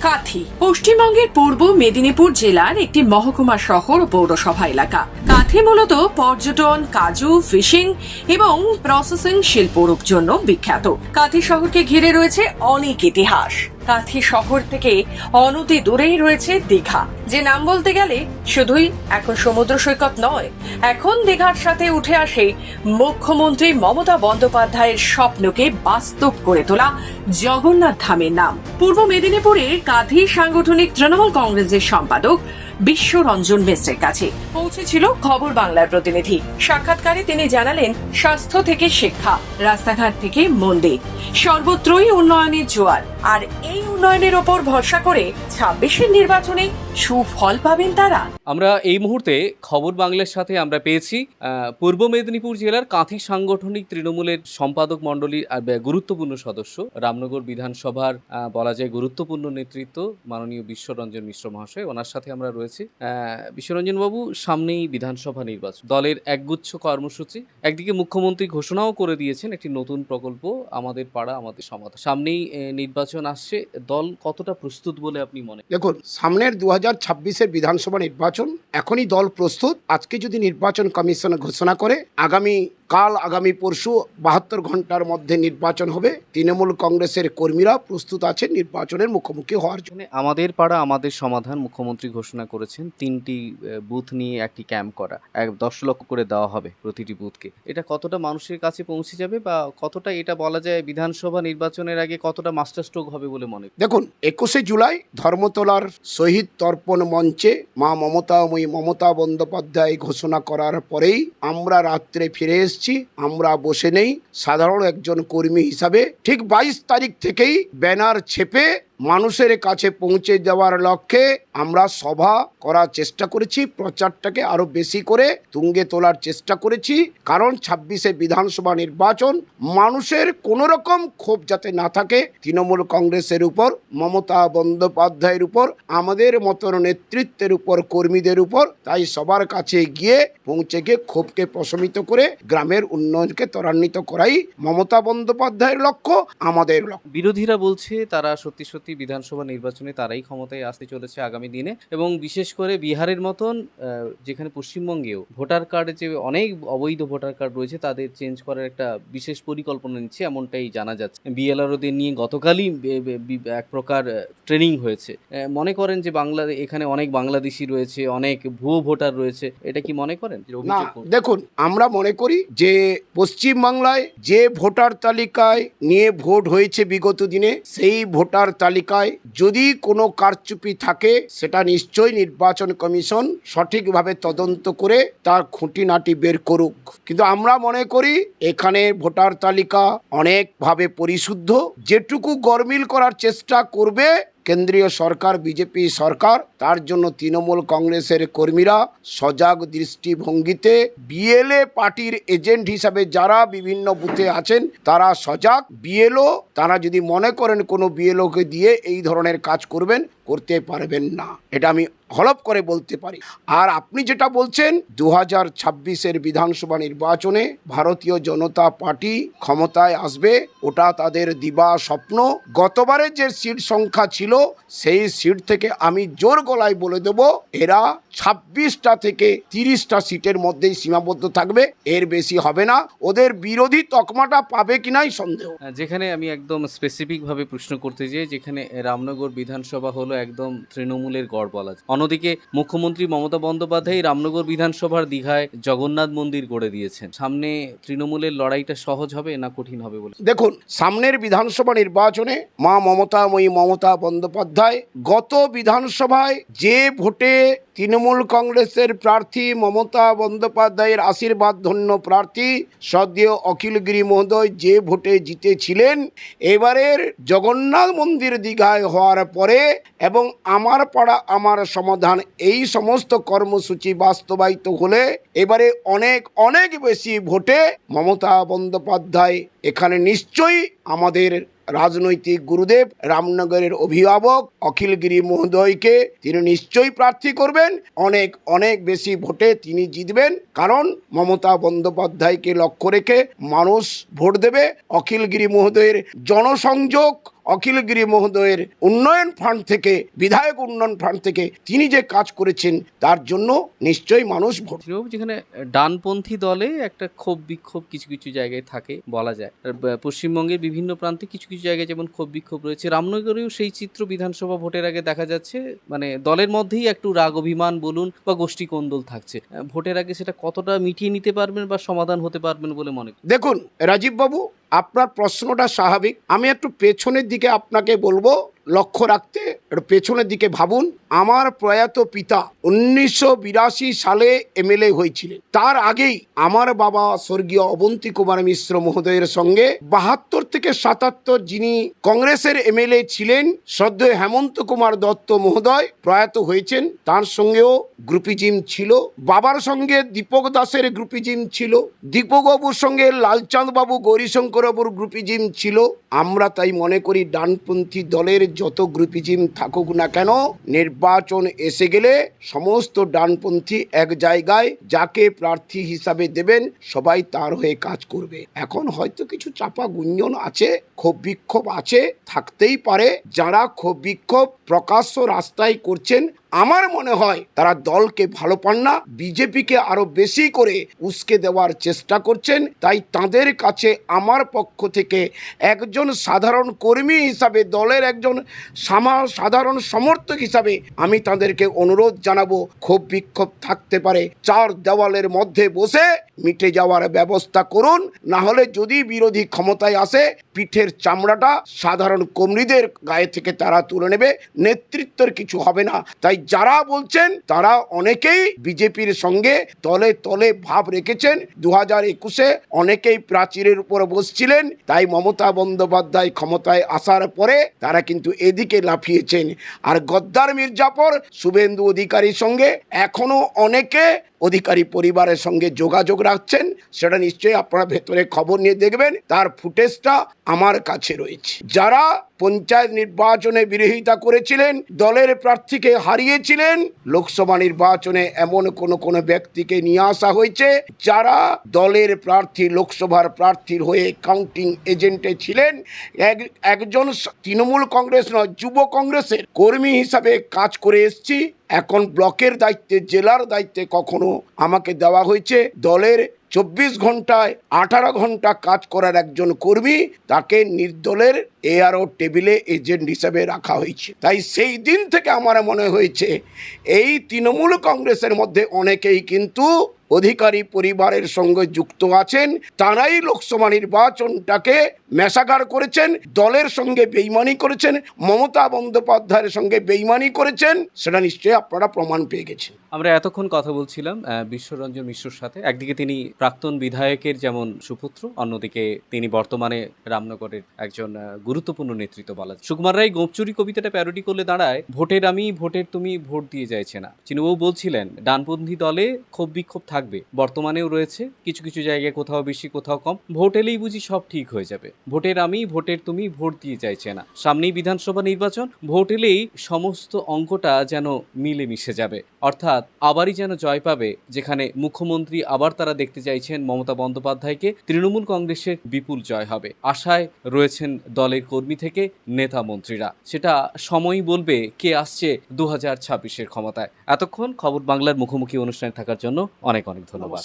কাথি পশ্চিমবঙ্গের পূর্ব মেদিনীপুর জেলার একটি মহকুমা শহর ও পৌরসভা এলাকা। কাথি মূলত পর্যটন, কাজু, ফিশিং এবং প্রসেসিং শিল্পর জন্য বিখ্যাত। কাথি শহরকে ঘিরে রয়েছে অনেক ইতিহাস। কাথি শহর থেকে অনতি দূরেই রয়েছে দীঘা। যে নাম বলতে গেলে শুধুই এখন সমুদ্র সৈকত নয়, এখন দীঘার সাথে উঠে আসে মুখ্যমন্ত্রী মমতা বন্দ্যোপাধ্যায়ের স্বপ্নকে বাস্তব করে তোলা জগন্নাথ ধামের নাম। পূর্ব মেদিনীপুরের কাঁথি সাংগঠনিক তৃণমূল কংগ্রেসের সম্পাদক বিশ্বরঞ্জন মিশ্রের কাছে। পৌঁছেছিল খবর বাংলার প্রতিনিধি। সাক্ষাৎকারে তিনি জানালেন, স্বাস্থ্য থেকে শিক্ষা, রাস্তাঘাট থেকে মন্দির, সর্বত্রই উন্নয়নের জোয়ার। আর এই উন্নয়নের ওপর ভরসা করে ছাব্বিশের নির্বাচনে সুফল পাবেন তারা। আমরা এই মুহূর্তে খবর বাংলার সাথে আমরা পেয়েছি পূর্ব মেদিনীপুর জেলার কাঁথি সাংগঠনিক তৃণমূলের সম্পাদক মণ্ডলীর গুরুত্বপূর্ণ সদস্য। রামনগর বিধানসভার বলা যায় গুরুত্বপূর্ণ নেতৃত্ব মাননীয় বিশ্বরঞ্জন মিশ্র মহাশয়। ওনার সাথে আমরা রয়েছি। বিশ্বরঞ্জন বাবু সামনেই বিধানসভা নির্বাচন। দলের একগুচ্ছ কর্মসূচি একদিকে মুখ্যমন্ত্রী ঘোষণাও করে দিয়েছেন একটি নতুন প্রকল্প আমাদের পাড়া আমাদের সমাধান সামনেই নির্বাচন আসছে। দল কতটা প্রস্তুত বলে আপনি মনে দেখুন সামনের দু হাজার ছাব্বিশের বিধানসভা নির্বাচন এখনই দল প্রস্তুত। আজকে যদি নির্বাচন কমিশন ঘোষণা করে আগামী কাল আগামী পরশু বাহাত্তর ঘণ্টার মধ্যে নির্বাচন হবে। তৃণমূল কংগ্রেসের কর্মীরা প্রস্তুত আছেন নির্বাচনের মুখোমুখি হওয়ার জন্য। আমাদের পাড়া আমাদের সমাধান মুখ্যমন্ত্রী ঘোষণা করেছেন তিনটি বুথ নিয়ে একটি ক্যাম্প করা এক দশ লক্ষ করে দেওয়া হবে প্রতিটি বুথকে। এটা কতটা মানুষের কাছে পৌঁছে যাবে বা কতটা এটা বলা যায় বিধানসভা নির্বাচনের আগে কতটা মাস্টার স্ট্রোক হবে বলে মনে? দেখুন একুশে জুলাই ধর্মতলার শহীদ তর্পণ মঞ্চে মা মমতাময়ী মমতা বন্দ্যোপাধ্যায় ঘোষণা করার পরেই আমরা রাত্রে ফিরে এসেছি। আমরা বসে নেই সাধারণ একজন কর্মী হিসাবে। ঠিক বাইশ তারিখ থেকেই ব্যানার ছেপে মানুষের কাছে পৌঁছে যাওয়ার লক্ষ্যে আমরা সভা করার চেষ্টা করেছি, প্রচারটাকে আরও বেশি করে তুঙ্গে তোলার চেষ্টা করেছি। কারণ ছাব্বিশে বিধানসভা নির্বাচন মানুষের কোনো রকম ক্ষোভ যাতে না থাকে, তৃণমূল কংগ্রেসের উপর, মমতা বন্দ্যোপাধ্যায়ের উপর, আমাদের মতন নেতৃত্বের উপর, কর্মীদের উপর, তাই সবার কাছে গিয়ে পৌঁছে গিয়ে ক্ষোভকে প্রশমিত করে গ্রামের উন্নয়নকে ত্বরান্বিত করাই মমতা বন্দ্যোপাধ্যায়ের লক্ষ্য, আমাদের লক্ষ্য। বিরোধীরা বলছে, তারা সত্যি সত্যি বিধানসভা নির্বাচনে তারাই ক্ষমতায় আসতে চলেছে আগামী দিনে। এবং বিশেষ করে বিহারের মতন যেখানে পশ্চিমবঙ্গেও ভোটার কার্ডে যে অনেক অবৈধ ভোটার কার্ড রয়েছে তাদের চেঞ্জ করার একটা বিশেষ পরিকল্পনা নিচ্ছে এমনটাই জানা যাচ্ছে। বিএলআরওদের নিয়ে গতকালই এক প্রকার ট্রেনিং হয়েছে। মনে করেন যে বাংলা এখানে অনেক বাংলাদেশি রয়েছে অনেক ভুয়ো ভোটার রয়েছে এটা কি মনে করেন? দেখুন আমরা মনে করি যে পশ্চিমবাংলায় যে ভোটার তালিকায় নিয়ে ভোট হয়েছে বিগত দিনে সেই ভোটার তালিকায় যদি কোনো কারচুপি থাকে, সেটা নিশ্চয়ই নির্বাচন কমিশন সঠিকভাবে তদন্ত করে তার খুঁটিনাটি বের করুক। কিন্তু আমরা মনে করি, এখানে ভোটার তালিকা অনেকভাবে পরিশুদ্ধ। যেটুকু গরমিল করার চেষ্টা করবে কেন্দ্রীয় সরকার, বিজেপি সরকার, তার জন্য তৃণমূল কংগ্রেসের কর্মীরা সজাগ দৃষ্টিভঙ্গিতে বিএলএ পার্টির এজেন্ট হিসাবে যারা বিভিন্ন বুথে আছেন, তারা সজাগ। বিএলও, তারা যদি মনে করেন কোনো বিএলওকে দিয়ে এই ধরনের কাজ করবেন করতে পারবেন না। এটা আমি হলপ করে বলতে পারি। আর আপনি যেটা বলছেন দু হাজার ছাব্বিশের বিধানসভা নির্বাচনে ভারতীয় জনতা পার্টি ক্ষমতায় আসবে ওটা তাদের দিবা স্বপ্ন। গতবারের যে সিট সংখ্যা ছিল সেই সিট থেকে আমি জোর গলায় বলে দেব এরা ছাব্বিশটা থেকে তিরিশটা সিটের মধ্যেই সীমাবদ্ধ থাকবে। এর বেশি হবে না। ওদের বিরোধী তকমাটা পাবে কিনাই সন্দেহ। আহ, যেখানে আমি একদম স্পেসিফিকভাবে প্রশ্ন করতে চাই যেখানে রামনগর বিধানসভা হলো একদম তৃণমূলের গড় বলা যায়। অন্যদিকে মুখ্যমন্ত্রী মমতা বন্দ্যোপাধ্যায় রামনগর বিধানসভার দীঘায় জগন্নাথ মন্দির গড়ে দিয়েছেন সামনে তৃণমূলের লড়াইটা সহজ হবে না কঠিন হবে বলে দেখুন, সামনের বিধানসভা নির্বাচনে মা মমতাময়ী মমতা বন্দ্যোপাধ্যায় গত বিধানসভায় যে ভোটে তৃণমূল কংগ্রেসের প্রার্থী মমতা বন্দ্যোপাধ্যায়ের আশীর্বাদ ধন্য প্রার্থী সদ্য অখিলগিরি মহোদয় যে ভোটে জিতেছিলেন, এবারের জগন্নাথ মন্দির দীঘায় হওয়ার পরে এবং আমার পাড়া আমার সমাধান, এই সমস্ত কর্মসূচি বাস্তবায়িত হলে এবারে অনেক অনেক বেশি ভোটে মমতা বন্দ্যোপাধ্যায় এখানে নিশ্চয়ই আমাদের রাজনৈতিক গুরুদেব, রামনগরের অভিভাবক অখিলগিরি মহোদয়কে তিনি নিশ্চয়ই প্রার্থী করবেন। অনেক অনেক বেশি ভোটে তিনি জিতবেন। কারণ মমতা বন্দ্যোপাধ্যায়কে লক্ষ্য রেখে মানুষ ভোট দেবে। অখিলগিরি মহোদয়ের জনসংযোগ অখিলগিরি মহোদয়ের উন্নয়ন ফান্ড থেকে বিধায়ক উন্নয়ন ফান্ড থেকে তিনি যে কাজ করেছেন তার জন্য নিশ্চয়ই মানুষ ভোট। যেখানে ডানপন্থী দলে একটা ক্ষোভ বিক্ষোভ কিছু কিছু জায়গায় থাকে বলা যায়। পশ্চিমবঙ্গের বিভিন্ন প্রান্তে কিছু কিছু জায়গায় যেমন ক্ষোভ বিক্ষোভ রয়েছে রামনগরেও সেই চিত্র বিধানসভা ভোটের আগে দেখা যাচ্ছে। মানে দলের মধ্যেই একটু রাগ অভিমান বলুন বা গোষ্ঠী কোন্দল থাকছে। ভোটের আগে সেটা কতটা মিটিয়ে নিতে পারবেন বা সমাধান হতে পারবেন বলে মনে? দেখুন রাজীববাবু আপনার প্রশ্নটা স্বাভাবিক। আমি একটু পেছনের দিকে আপনাকে বলব। লক্ষ্য রাখতে একটু পেছনের দিকে ভাবুন। আমার প্রয়াত পিতা উনিশশো বিরাশি সালে এমএলএ হয়েছিলেন। তার আগেই আমার বাবা স্বর্গীয় অবন্তী কুমার মিশ্র মহোদয়ের সঙ্গে বাহাত্তর থেকে সাতাত্তর যিনি কংগ্রেসের এমএলএ ছিলেন শ্রদ্ধেয় হেমন্ত কুমার দত্ত মহোদয় প্রয়াত হয়েছেন। তার সঙ্গেও গ্রুপিজিম ছিল। বাবার সঙ্গে দীপক দাসের গ্রুপিজিম ছিল। দীপক বাবুর সঙ্গে লালচাঁদ বাবু গৌরীশঙ্কর বাবুর গ্রুপিজিম ছিল। আমরা তাই মনে করি ডানপন্থী দলের যত গ্রুপিজিম থাকুক না কেন, নির্বাচন এসে গেলে সমস্ত ডানপন্থী এক জায়গায় যাকে প্রার্থী হিসাবে দেবেন, সবাই তার হয়ে কাজ করবে। এখন হয়তো কিছু চাপা গুঞ্জন আছে, ক্ষোভ বিক্ষোভ আছে, থাকতেই পারে। যারা ক্ষোভ বিক্ষোভ প্রকাশ্য রাস্তায় করছেন আমার মনে হয় তারা দলকে ভালো পান না, বিজেপিকে আরও বেশি করে উস্কে দেওয়ার চেষ্টা করছেন। তাই তাদের কাছে আমার পক্ষ থেকে একজন সাধারণ কর্মী হিসাবে, দলের একজন সামা, সাধারণ সমর্থক হিসাবে আমি তাদেরকে অনুরোধ জানাব ক্ষোভ বিক্ষোভ থাকতে পারে। চার দেওয়ালের মধ্যে বসে মিটে যাওয়ার ব্যবস্থা করুন না হলে যদি বিরোধী ক্ষমতায় আসে, পিঠের চামড়াটা সাধারণ কর্মীদের গায়ে থেকে তারা তুলে নেবে। নেতৃত্বের কিছু হবে না। তাই যারা বলছেন তারা অনেকেই বিজেপির সঙ্গে তলে তলে ভাব রেখেছেন। দু হাজার একুশে অনেকেই প্রাচীরের উপর বসছিলেন। তাই মমতা বন্দ্যোপাধ্যায় ক্ষমতায় আসার পরে তারা কিন্তু এদিকে লাফিয়েছেন। আর গদ্দার মির্জাফর শুভেন্দু অধিকারীর সঙ্গে এখনও অনেকে অধিকারী পরিবারের সঙ্গে যোগাযোগ রাখছেন। সেটা নিশ্চয়ই আপনারা ভেতরে খবর নিয়ে দেখবেন। তার ফুটেজটা আমার কাছে রয়েছে। যারা পঞ্চায়েত নির্বাচনে বিরোধিতা করেছিলেন, দলের প্রার্থীকে হারিয়েছিলেন। লোকসভা নির্বাচনে এমন কোন কোন ব্যক্তিকে নিয়ে আসা হয়েছে যারা দলের প্রার্থী, লোকসভার প্রার্থীর হয়ে কাউন্টিং এজেন্টে ছিলেন। এক- একজন তৃণমূল কংগ্রেস নয়, যুব কংগ্রেসের কর্মী হিসাবে কাজ করে এসছি। এখন ব্লকের দায়িত্বে, জেলার দায়িত্বে কখনো আমাকে দেওয়া হয়েছে। দলের চব্বিশ ঘন্টায় আঠারো ঘণ্টা কাজ করার একজন কর্মী, তাকে নির্দলের এআরও টেবিলে এজেন্ট হিসেবে রাখা হয়েছে। তাই সেই দিন থেকে আমার মনে হয়েছে, এই তৃণমূল কংগ্রেসের মধ্যে অনেকেই কিন্তু অধিকারী পরিবারের সঙ্গে যুক্ত আছেন। তারাই লোকসভা নির্বাচনটাকে মেশাগার করেছেন, দলের সঙ্গে বেইমানি করেছেন, মমতা বন্দ্যোপাধ্যায়ের সঙ্গে বেইমানি করেছেন, সেটা নিশ্চয়ই আপনারা প্রমাণ পেয়ে গেছেন। আমরা এতক্ষণ কথা বলছিলাম বিশ্বরঞ্জন মিশ্রর সাথে। একদিকে তিনি প্রাক্তন বিধায়কের যেমন সুপুত্র, অন্যদিকে তিনি বর্তমানে রামনগরের একজন গুরুত্বপূর্ণ নেতৃত্ব বলা যায় সুকুমার রায় গোপচুরি কবিতাটা প্যারোডি করলে দাঁড়ায়, ভোটের আমি ভোটের তুমি ভোট দিয়ে যাইছে না। তিনি চিনুবাবু বলছিলেন, ডানপন্থী দলে ক্ষোভ বিক্ষোভ থাকবে, বর্তমানেও রয়েছে, কিছু কিছু জায়গায় কোথাও বেশি, কোথাও কম। ভোট এলেই বুঝি সব ঠিক হয়ে যাবে। ভোটের আমি ভোটের তুমি ভোট দিয়ে চাইছে না। সামনেই বিধানসভা নির্বাচন, ভোট এলেই সমস্ত অঙ্কটা যেন মিলে মিশে যাবে। অর্থাৎ আবারই যেন জয় পাবে, যেখানে মুখ্যমন্ত্রী আবার তারা দেখতে চাইছেন মমতা বন্দ্যোপাধ্যায়কে, তৃণমূল কংগ্রেসের বিপুল জয় হবে। আশায় রয়েছেন দলের কর্মী থেকে নেতা মন্ত্রীরা। সেটা সময়ই বলবে কে আসছে দু হাজার ছাব্বিশের ক্ষমতায়। এতক্ষণ খবর বাংলার মুখোমুখি অনুষ্ঠানে থাকার জন্য অনেক অনেক ধন্যবাদ।